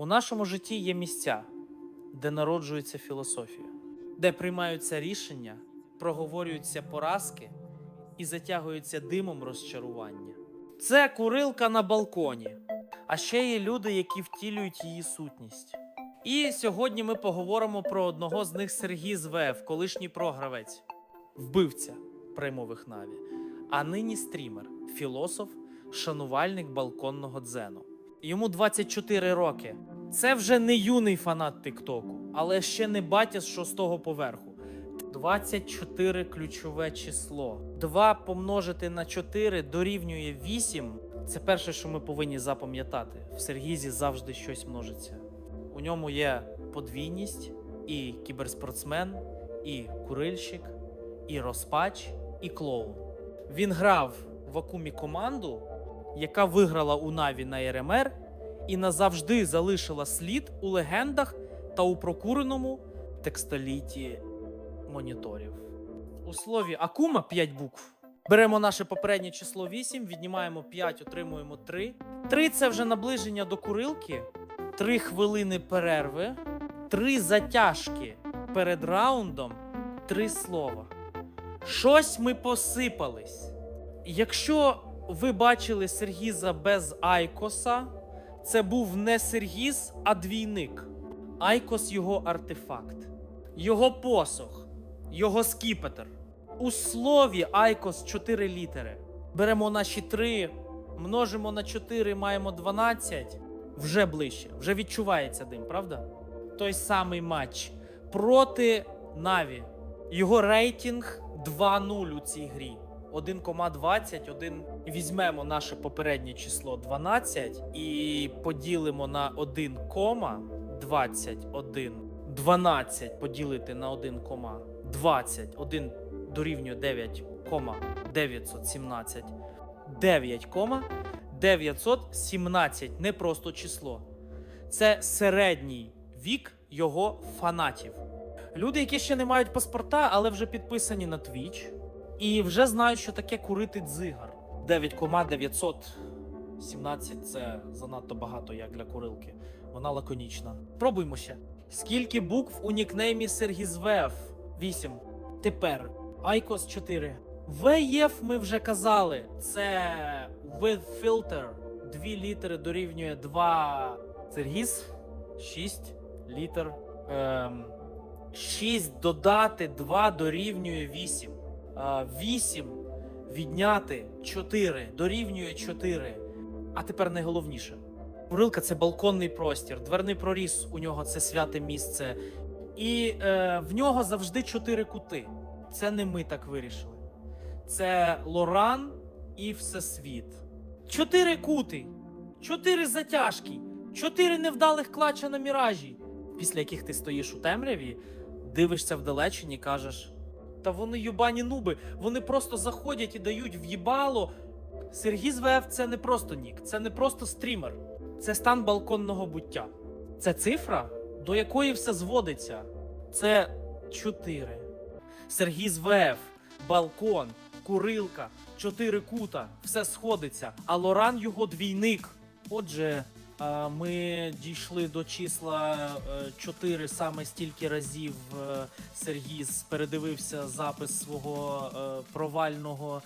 У нашому житті є місця, де народжується філософія, де приймаються рішення, проговорюються поразки і затягуються димом розчарування. Це курилка на балконі. А ще є люди, які втілюють її сутність. І сьогодні ми поговоримо про одного з них Сергій Звев, колишній програвець, вбивця праймових наві, а нині стрімер, філософ, шанувальник балконного дзену. Йому 24 роки. Це вже не юний фанат Тиктоку, але ще не батя з шостого поверху. 24 ключове число. 2 помножити на 4 дорівнює 8. Це перше, що ми повинні запам'ятати. В Сергізі завжди щось множиться. У ньому є подвійність, і кіберспортсмен, і курильщик, і розпач, і клоун. Він грав в Акумі команду, яка виграла у Наві на РМР і назавжди залишила слід у легендах та у прокуреному текстоліті моніторів. У слові Акума 5 букв. Беремо наше попереднє число 8, віднімаємо 5, отримуємо 3. 3 це вже наближення до курилки, 3 хвилини перерви, 3 затяжки перед раундом, 3 слова. Щось ми посипались. Якщо ви бачили Сергіза без Айкоса, це був не Сергіз, а двійник. Айкос його артефакт, його посох, його скіпетр. У слові Айкос 4 літери. Беремо наші 3, множимо на 4, маємо 12. Вже ближче, вже відчувається дим, правда? Той самий матч проти Наві. Його рейтинг 2-0 у цій грі. 1,20, один візьмемо наше попереднє число 12 і поділимо на 1,21. 12 поділити на 1,20. 1 дорівнює 9,917. 9,917 не просто число. Це середній вік його фанатів. Люди, які ще не мають паспорта, але вже підписані на Twitch, і вже знають, що таке курити дзигар. 9,917 це занадто багато, як для курилки. Вона лаконічна. Пробуймо ще. Скільки букв у нікнеймі Сергізвев? 8. Тепер Айкос 4. ВЄФ ми вже казали. Це with filter. Дві літери дорівнює 2 Сергіз. 6 літер. Ем, 6 додати 2 дорівнює 8. А, 8 відняти 4 дорівнює 4. А тепер найголовніше. Курилка це балконний простір, дверний проріз у нього це святе місце. І е, в нього завжди чотири кути. Це не ми так вирішили. Це Лоран і Всесвіт. Чотири кути, чотири затяжки, чотири невдалих клача на міражі, після яких ти стоїш у темряві, дивишся вдалечині, кажеш: Та вони юбані нуби, вони просто заходять і дають в'їбало. Сергій Звев це не просто нік, це не просто стрімер, це стан балконного буття. Це цифра, до якої все зводиться. Це 4. Сергій Звев, балкон, курилка, чотири кута, все сходиться. А Лоран його двійник. Отже, ми дійшли до числа 4 саме стільки разів е, Сергій передивився запис свого е, провального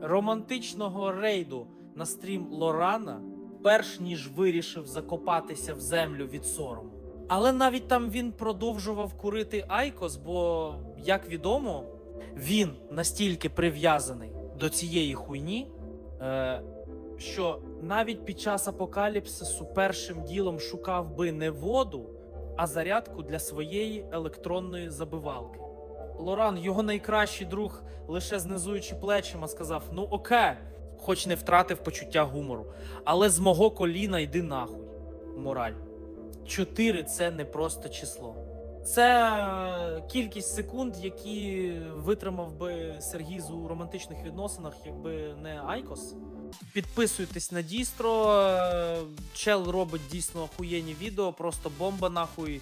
романтичного рейду на стрім Лорана, перш ніж вирішив закопатися в землю від сорому. Але навіть там він продовжував курити Айкос, бо, як відомо, він настільки прив'язаний до цієї хуйні, е, що навіть під час апокаліпсису першим ділом шукав би не воду, а зарядку для своєї електронної забивалки. Лоран, його найкращий друг, лише знизуючи плечима, сказав: Ну окей, хоч не втратив почуття гумору, але з мого коліна йди нахуй. Мораль. Чотири це не просто число. Це е, кількість секунд, які витримав би Сергій у романтичних відносинах, якби не Айкос. Підписуйтесь на дістро. е, Чел робить дійсно охуєнні відео, просто бомба нахуй.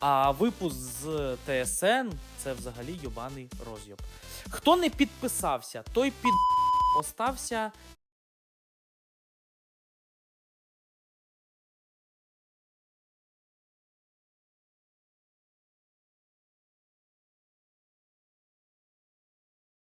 А випуск з ТСН це взагалі йобаний роз'єб. Хто не підписався, той під остався